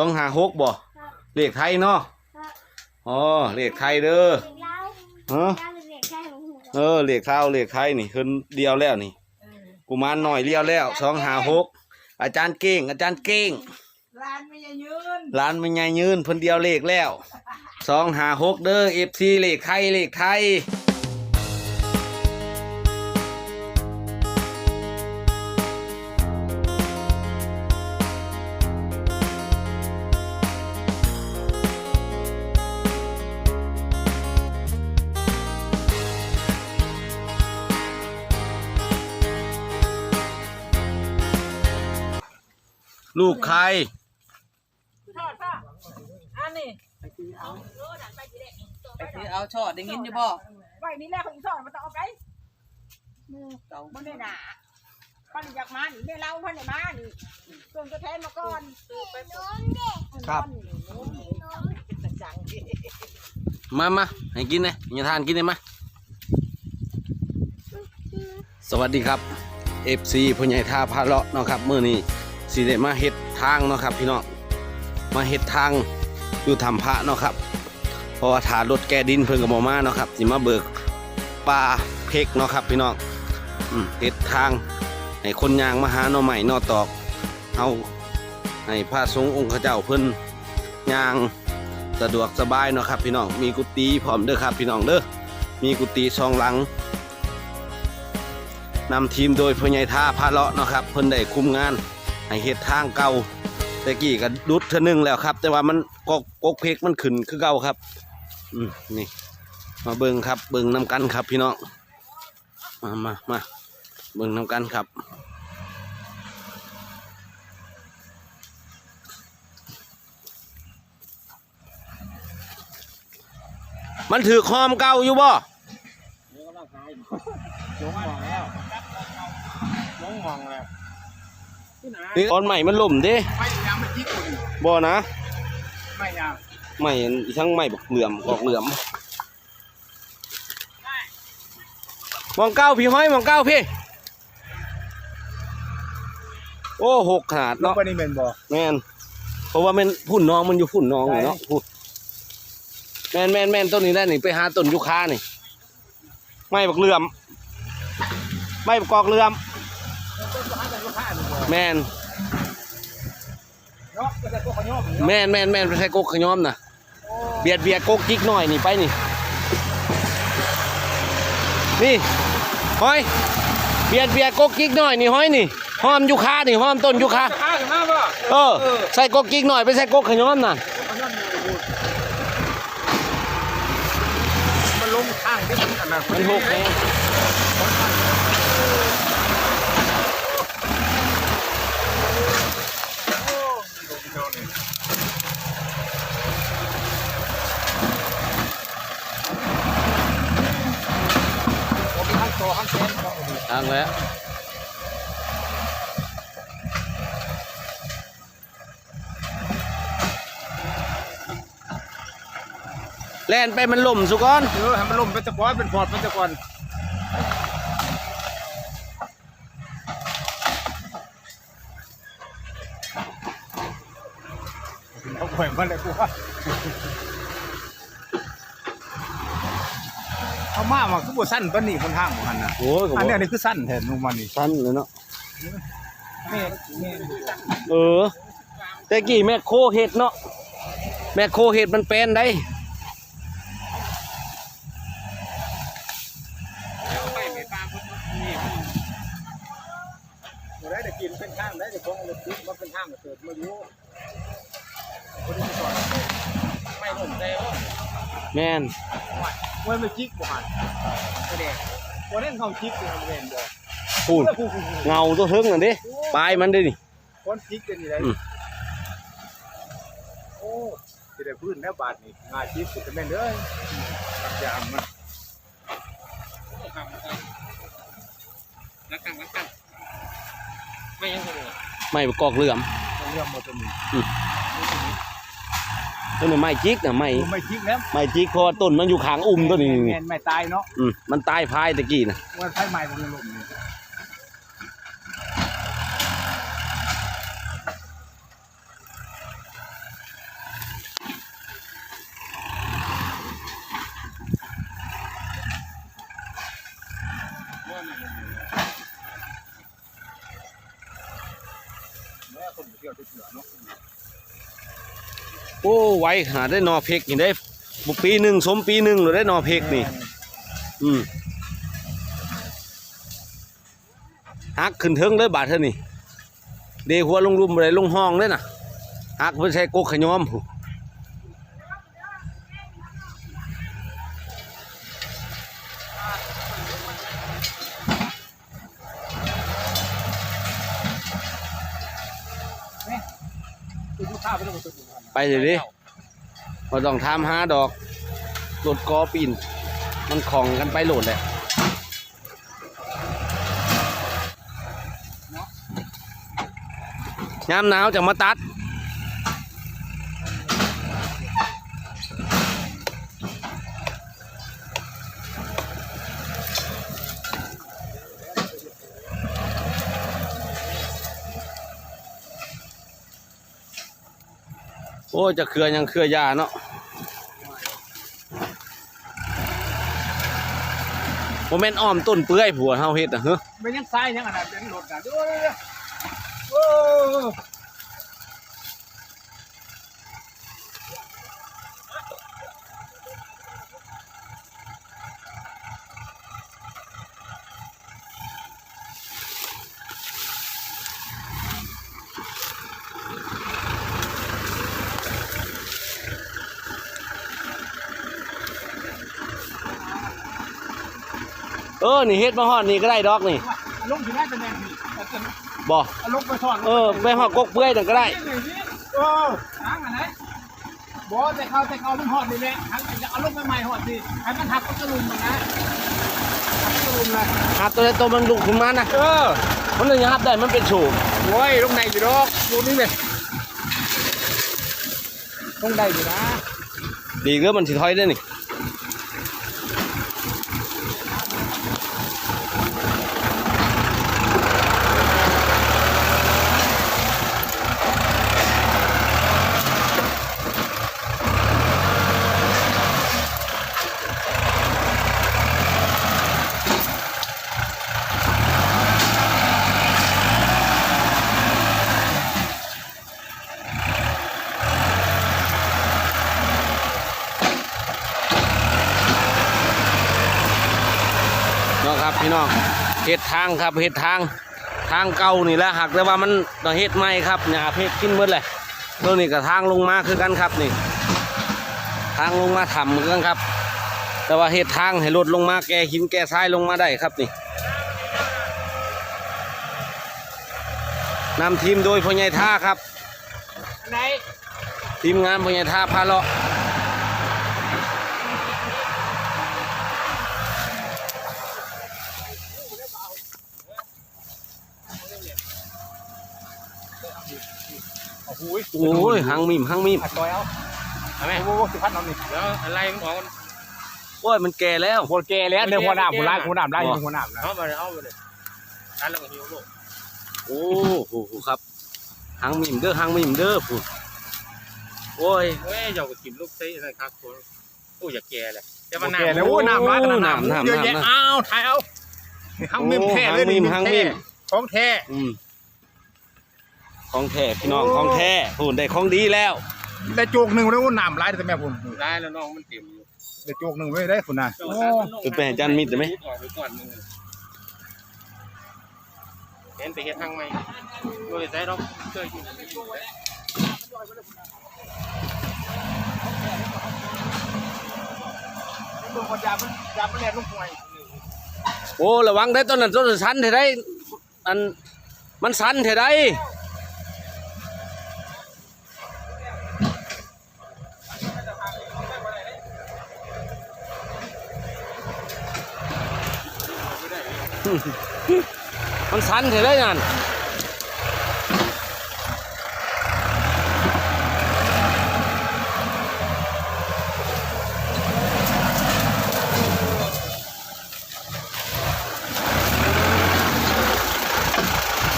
สองห้าหกบ่ครับเลขไทยเนาะครับอ๋อเลขไทยเด้อเด็กเล้าฮะเล้าเด็กแค่ของหัวเออเลขเท้าเลขไทยนี่ขึ้นเดียวแล้วนี่กุมารหน่อยเดียวแล้วสองห้าหกอาจารย์เก่ง อาจารย์เก่งร้านไม่ยยืนร้านไม่ใหญ่ยืนเพิ่นเดียวเลขแล้วสองห้าหกเด้อเอฟซีเลขไทยเลขไทย ลูกใครทอดค่ะอันนี้ไปซื้อเอาชอดได้ยินอยู่บ่ไว้นี่แหละของอีทอดมันต้องเอาไปมือเก่าบ่ได้หนาพันอยากมานี่แม่เล่าพันได้มานี่ส่งตัวแทนมาก่อนน้องเด็กครับเป็นตะจังดิมามาให้กินเลยอย่าทานกินเลยมาสวัสดีครับ FC พ่อใหญ่ท่าพาเลาะเนาะครับมื้อนี้ สิได้มาเฮ็ดทางเนาะครับ พี่น้องมาเฮ็ดทางอยู่ทำพระเนาะครับเพราะว่าถารถแก้ดินเพิ่นก็บ่มาเนาะครับสิมาเบิกป่าเพกเนาะครับ พี่น้องเฮ็ดทางให้คนยางมาหาหน่อใหม่นอตอกเฮาให้พระสงฆ์องค์เจ้าเพิ่นยางสะดวกสบายเนาะครับ พี่น้องมีกุฏิพร้อมเด้อครับ พี่น้องเด้อมีกุฏิซองหลังนำทีมโดยพญายท่าพาเลาะเนาะครับ เพิ่นได้คุมงาน ให้เฮ็ดทางเก่าแต่กี้ก็ดุดเท่านึงแล้วครับ แต่ว่ามันกกกกเพกมันขึ้นคือเก่าครับ อืมนี่ มาเบิ่งครับ เบิ่งนํกันครับ พี่น้องมามามาเบิ่งนํกันครับมันถือคอมเก่าอยู่บ่ยงมองแล้วยงมองแล้ว นนี่ตอนใหม่มันล่มเด้ไม่ยังไม่จิกคนบ่นะไม่ยังใหม่อีทั้งใหม่บอกเหลื่อมออกเหลื่อมมองเก้าพี่ห้อยมองเก้าพี่ โอ้หกขนาดน้องเนาะปนี่เป็นบ่แม่นเพราะว่ามันพุ่นน้องมันอยู่พุ่นน้องอยู่เนาะพุ่นแม่นแม่นแม่นต้นนี้ได้นี่ไปหาต้นยูคานี่ ไม่บักเหลื่อม ไม่บักกอกเหลื่อม แม่นเนาะก็จะตัวขยมแม่นแม่นแม่นไปใช้กกขย้อมน่ะเบียดเบียดกกจิกหน่อยนี่ไปนี่ นี่ห้อยเบียดเบียดกกจิกหน่อยนี่ห้อยนี่หอมยูคานี่หอมต้นยูคาข้าถึงมาบ่เออใส่กกจิกหน่อยไปใส่กกขย้อมน่ะมันลงข้างที่มันอันนั้นมันหกแน่ ผมมีทั้งตัวทั้งเซ นก็ดีทางแล้วแล่นไปมันล่มสุกอนเออให้มันล่มเป็นตะกอนเป็นพอดเป็นตะกอนเอาแขวนมาเลยกูว่า เอามามาคือบ่สั้นปานนี้คนทางบ่หันน่ะโอ้ยก็อันบเนี้อยกนี่คือสั้นแทนลงมานี่สั้นเลยเนาะแม่แม่เออแต่กี่แมคโครเห็ดเนาะแมคโครเห็ดมันเป็นได้ไม่ไม่ปลาพุ่นนี่บ่ได้แต่กินเป็นข้างได้แต่ของรถติดมันเป็นข้างก็เกิดมาอยู่บ่ได้สอนไม่ลงแต่ว่าแม่นมวยไม่จิกบ่หันแสดงบ่เล่นเขาจิกเป็นเวนบ่พูดผู้เงาตัวเทิงนั่นดิปลายมันดินี่คนจิกเป็นนี่ได้อืมโอ้สิได้พื้นแล้วบาดนี่งาจิกสิจะแม่นเด้อตักยามมันนักกันนักกันไม่ยังเลยไม่ประกอกเหลื่อมเรื่องบ่ตัวนี้ ต้นไม้จิกน่ะไม้ไม่จิกแล้วไม้จิกเพราะว่าต้นมันอยู่ขางอุ้มตัวนี้แม่นไม่ตายเนาะอืมมันตายพายตะกี้น่ะว่าไฟไหม้บ่มีลมนี่กี่ยวจะเสือเนาะ โอ้ไว้หาได้หนอเพกนี่ได้บุปีหนึ่งสมปีหนึ่งหรือได้หนอเพกนี่ อืมฮักขึ้นเทิงเลยบาดเท่านี่เดหัวลงรุมอะไรลงห้องเลยนะฮักไม่ใช่กกขยอมผู้คือมไปเลยดิ มาต้องทำห้าดอกโหลดกอปีน มันของกันไปโหลดแหละยามหนาวจะมาตัดโอ้จะเครือยังเครือยาเนาะ โมเมนอ้อมต้นเปื่อยผัวเฮาเฮ็ดอะเฮ้อไม่ยังซ้ายยังอะไรเป็นรถนะดูเลยโอ้ ออนี่เฮ็ดมาฮอดนี่ก็ได้ดอกนี่ลงที่ได้เป็นแรงดีบ่ลงไปทอดเออไปฮอดกกเปื่อยนั่นก็ได้เออทางอันไหนบอกแต่เขาแต่เขามันหอดนี่แหละทางจะเอาลงไปใหม่หอดสิให้มันหักก็จะลุมมันนะหักก็จะลุมเลยหาตัวใดตัวมันดุขึ้นมานะเออมันเลยยับได้มันเป็นโฉมโอ้ยลงในอยู่ดอกดูนี่เลยลงได้อยู่นะดีก็มันสิถอยได้นี่ ครับพี่น้องเฮ็ดทางครับเฮ็ดทางทางเก่านี่แหละหักแต่ว่ามันต้องเฮ็ดใหม่ครับหญ้าเพชรกินหมดเลยตัวนี้ก็ทางลงมาคือกันครับนี่ ทางลงมาทำคือกันครับ แต่ว่าเฮ็ดทางให้รถลงมาแกหินแกทรายลงมาได้ครับนี่นำทีมโดยพ่อใหญ่ท่าครับอันไหนทีมงานพ่อใหญ่ท่าพาเลาะ โอ้โหโอ้ยหังมิมหังมิมอัดต่อยเอาเอาไหมโอ้โหสิพัดเอาหนึ่งแล้วอะไรมันออกโอ้ยมันแก่แล้วหัวแกแล้วเดี๋ยวหัวหน้าหัวล้างหัวหน้าไล่หัวหน้านะเอาไปเลยเอาไปเลยอันแล้วก็หิวลูกโอ้โหครับหังมิมเด้อหังมิมเด้อผู้โอ้ยเฮ้ยอยากไปกินลูกเต้นะครับคนโอ้อยากแก่เลยแต่หัว่าวหน้าแกแล้วโอ้น้ำร้ายกันน้ำน้ำเยอะแยะน้ำอ้าวถ่ายเอาหังมิมแท้เลยโอ้หังมิมหังมิมของแท้อืม ของแท้พี่น้องของแท้พูนได้ของดีแล้วได้โจกหนึ่งแล้วน้ำร้ายแต่แม่คุณได้แล้วน้องมันเต็มอยู่ได้โจกหนึ่งไว้ได้คุณนะเจ้าโอ้สารมันลงคือไปให้จันมิดได้ไหมออกไปก่อนหนึงเห็นไปเฮ็ดทางใหม่โดยใช้เราเคยอยู่เบิ่งคนยามันยามันแรงลูกหวยโอ้ระวังได้ต้นนั้นต้นสันเท่าได้อันมันสันเท่าได้ มันสันเท่าได้นั่น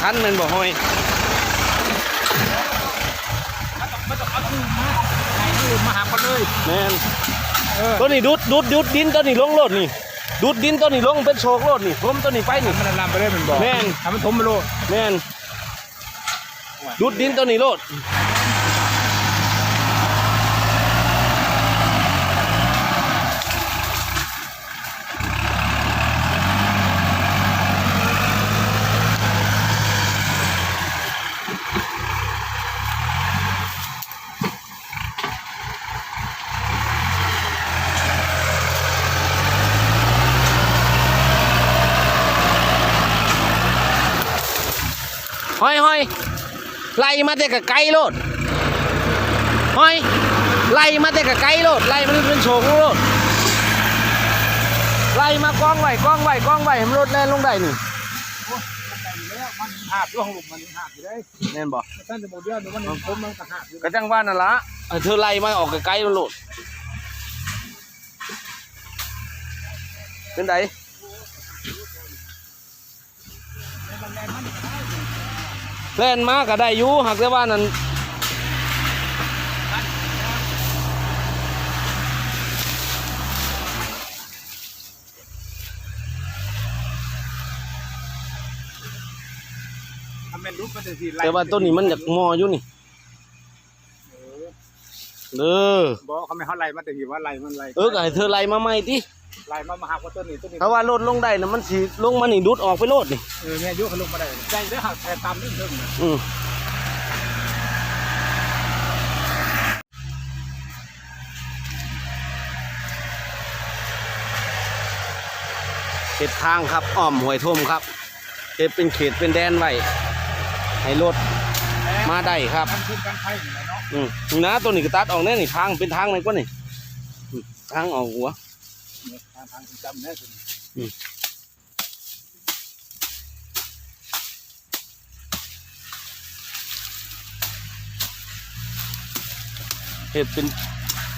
สันแมันบ่ห้อยมันต้องเอาคืนมาไหนคืนมาหาคนเลยแม่นเออตัวนี้ดูดดูดดูดดินตัวนี้ลงโลดนี่ ดูดดินตัวนี้ลงเป็นโชกโลดนี่ผมตัวนี้ไปนี่มันลามไปเลยมันบอกแม่นทำมันถมไปโลดแม่นโอ้ยดุดดินตัวนี้โลด มาแต่กับไกลโลดห้อยไล่มาแต่กับไกลโลดไล่มันเป็นโฉงโลดไล่มากองไว้กองไว้กองไว้ให้มันรถแล่นลงได้นี่แล้วมันหาบด้วยของลุมมันหาบอยู่ได้แน่นบ่ท่านจะบอกเดียวเดี๋ยวมันผมมันก็หาบอยู่กระจังว่านั่นละให้เธอไล่มาออกไกลๆโลดเป็นได แล่นมาก็ได้อยู่หากแต่ว่านั่นทำเป็นรูปมันจะสีแต่ว่าต้นนี้มันอยากมออยู่นี่เด้อบอกเขาไม่เขาไล่มันแต่ทีว่าไล่มันไล่เออก็ให้เธอไล่มาใหม่ติ ไล่มามาหาว่าต้นนี้ต้นนี้ถ้าว่าโลดลงได้นะมันสิลงมานี่ดุดออกไปโลดนี่เออเนี่ยยุเขาลงมาได้ใจได้หักแต่ตามนิดนึงอืมเขตทางครับอ้อมห้วยทมครับเขตเป็นเขตเป็นแดนไว้ให้รถมาได้ครับทำขึ้นกันไพ่อยู่แล้วเนาะอืมนี่นะตัวนี้ก็ตัดออกแน่นี่ทางเป็นทางไหนก็นี่อืมทางออกหัว ทางทางจำแน่สุดเห็ดเป็น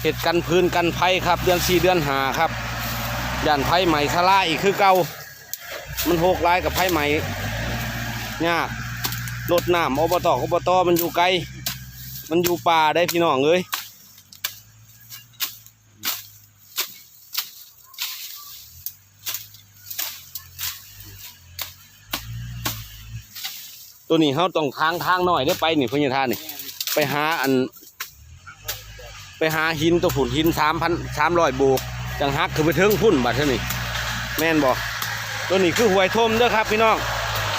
เห็ดกันพื้นกันไฟครับ เดือนสี่เดือนหาครับย่านไฟใหม่คาร่าอีกคือเก่ามันโหกลายกับไฟใหม่ยากรถน้ำอบตอบตมันอยู่ไกล มันอยู่ป่าได้พี่น้องเอ้ย ตัวนี้เขาต้องทางทางหน่อยได้ไปนี่พญาทานนี่ไปหาอัน ไปหาหินตัวผุนหินสามพันสามร้อยโบกจังฮักคือไปเทิงพุ่นบัดเท่านี้แม่นบอกตัวนี้คือหวยทมเด้อครับ พี่น้อง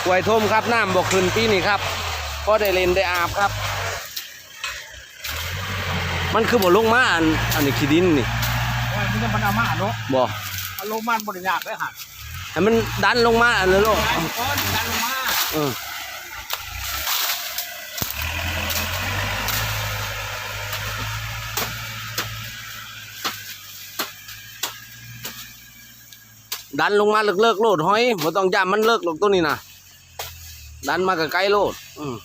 หวยทมครับน้ำบอกขึ้นปีนี้ครับก็ได้เล่นได้อาบครับ มันคือบ่ลงมาอันอันนี้ขี้ดินนี่ว่ามันจะมันอามาเนาะบ่อารมณ์มันบริยากได้หักให้มันดันลงมาอันนั้นโลกไอ้ก้อนดันลงมาเออ ดันลงมาเลิกเลิกโลดห้อยบ่ต้องย่ามันเลิกหรอกตัวนี้นะดันมากับไกลโลด อืม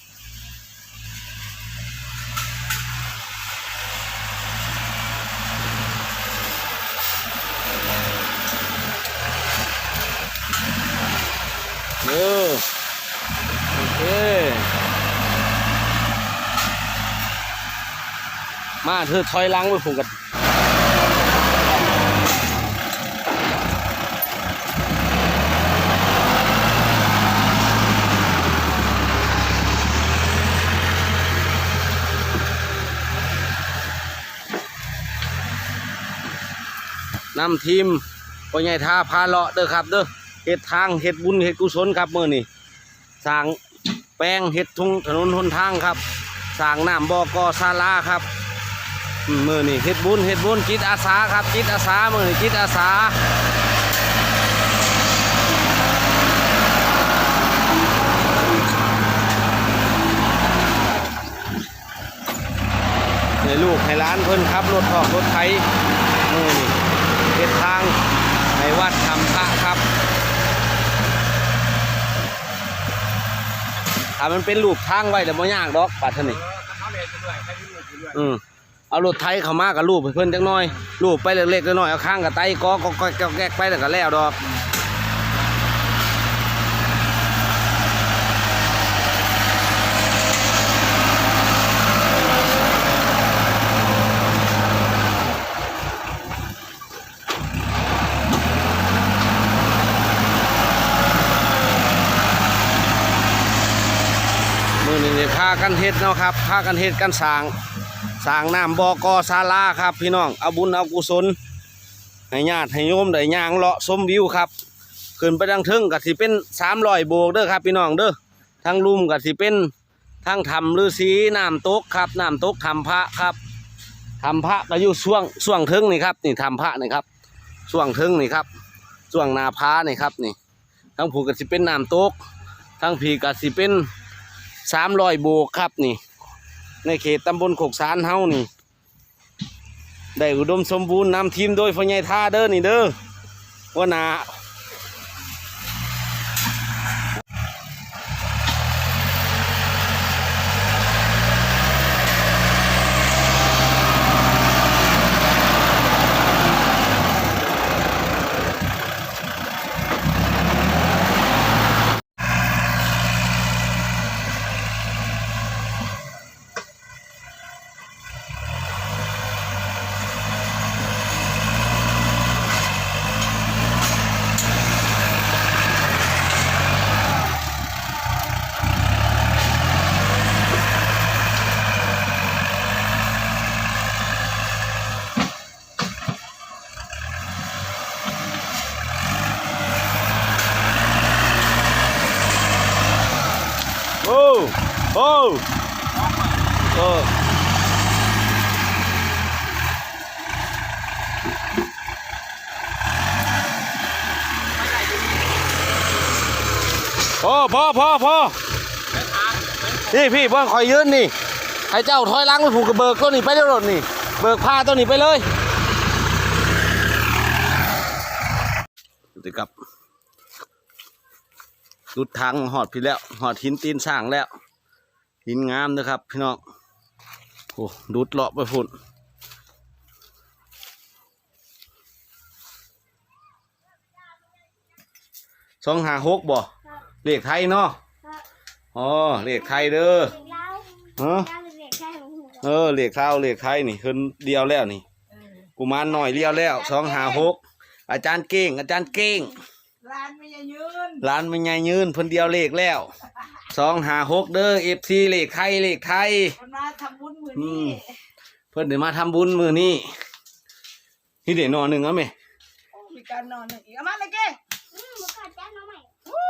เออโอเค มาเธอถอยล้างไปผูกกัน นำทีมพ่อใหญ่ท่าพาเลาะเด้อครับเด้อเฮ็ดทางเฮ็ดบุญเฮ็ดกุศลครับมื้อนี้สร้างแปลงเฮ็ดทุ่งถนนหนทางครับสร้างน้ำบ่อกอศาลาครับอืมมื้อนี้เฮ็ดบุญเฮ็ดบุญจิตอาสาครับจิตอาสามื้อนี้จิตอาสาให้ลูกให้ล้านเพิ่นขับรถออกรถไถมื้อนี้ เฮ็ดทางในวัดทำพระครับถ้ามันเป็นรูปทางไว้แล้วบ่ยากดอกปัดเท่านี้เขาเลยไปด้วยใครที่ลูกไปด้วยอืมเอารถไถเข้ามากับรูปเพื่อนจังน้อย รูปไปเล็กๆน้อยๆเอาข้างกับไตกอก็ก็แกกไปแล้วก็แล้วดอกมื้อนี้ได้พากัน เนาะครับพากันเฮ็ดกันสร้างสร้างน้ำบ่อกอศาลาครับ พี่น้องเอาบุญเอากุศลให้ญาติให้โยมได้ย่างเลาะชมวิวครับขึ้นไปดังทึงก็สิเป็น300โบกเด้อครับ พี่น้องเด้อทางลุ่มก็สิเป็นทางถ้ำฤาษีน้ำตกครับน้ำตกถ้ำพระครับถ้ำพระก็อยู่ช่วงช่วงทึงนี่ครับนี่ถ้ำพระนี่ครับช่วงทึงนี่ครับช่วงนาพานี่ครับนี่ทางผูกกับสิเป็นน้ำตกทางพีก็สิเป็น สามร้อยโบกครับนี่ ในเขตตำบลโขกสารเฮานี่ ได้อุดมสมบูรณ์นำทีมโดยพ่อใหญ่ท่าเด้อนี่เด้อว่านา โอ้โอ้โอ้พอพอพอพอนี่พี่เพิ่งคอยยืนนี่ให้เจ้าถอยล้างไปผูกกระเบิกตัวนี้ไปเรื่อยนี่ เบิกผ้าตัวนี้ไปเลยติกับ สุดทางหอดพี่แล้วหอดหินตีนสร้างแล้ว หินงามนะครับ พี่น้องโอ้ดูดเลาะไปฝุ่นสองหาหกบ่เลขไทยเนาะครับอ๋อเลขไทยเด้อเด็กเล้าฮะเล้าเด็กแค่ของหัวเออเลขเท้าเลขไทยนี่ขึ้นเดียวแล้วนี่กุมารหน่อยเดียวแล้วสองหาหกอาจารย์เก่ง อาจารย์เก่งร้านไม่ยยืน ร้านไม่ใหญ่ยืนเพิ่นเดียวเลขแล้วสองหาหกเด้อเอฟซีเลขไทยเลขไทยมันมาทำบุญมืออืนี้มเพิ่นเดี๋ยวมาทำบุญมือนี้นี่เดี๋ยวนอนหนึ่งเอาไหมโอ้มีการนอนหนึ่งอีกเอามาเลยเก้อืมมันกัดแจ้งน้องใหม่วู้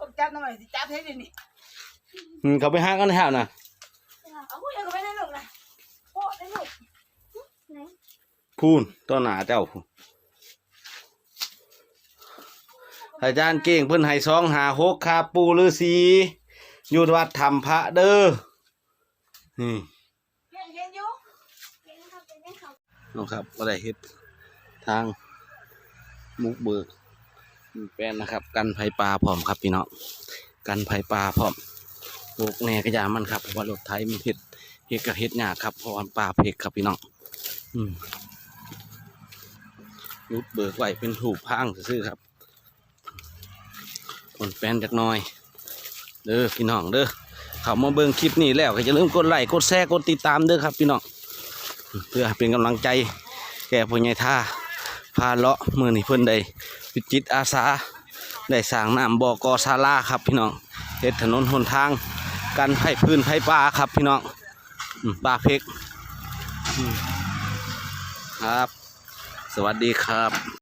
ผมจับหน่อยสิจับให้ดินี่อืมเขาไปห้างกันแถวน่ะเอาผู้ยังก็ไม่ได้ลูกนะโอ้ได้ลูกไหน พูนต้นหนาเจ้าพูน อาจารย์เก่งเพิ่นให้สองหาหกคาปูฤาษีอยู่วัดธรรมพระเด้อนี่เห็นเห็นอยู่เด็กเขาเป็นเด็กเขาเนาะครับก็ได้เฮ็ดทางมุกเบิกมีแปลนนะครับ กันไผปลาพร้อมครับพี่น้องกันไผปลาพร้อมโบกแหน่กระยามันครับเพราะว่ารถไถมันเฮ็ดเฮ็ดกับเฮ็ดยากครับเพราะว่าปลาเพกครับพี่น้องอืมรุดเบิกไว้เป็นถูกพางซื่อๆครับ คนแปลนจักหน่อย เด้อพี่น้องเด้อเขามาเบิ่งคลิปนี้แล้วก็อย่าลืมกดไลค์กดแชร์กดติดตามเด้อครับพี่น้องเพื่อเป็นกำลังใจ แก่ผู้ใหญ่ท่าพาเลาะมือนี่เพิ่นได้วิจิตอาสาได้สร้างน้ำบ่อกอศาลาครับพี่น้องเฮ็ดถนนหนทางกันไผ่พื้นไผ่ป่าครับพี่น้องป่าเพกครับ สวัสดีครับ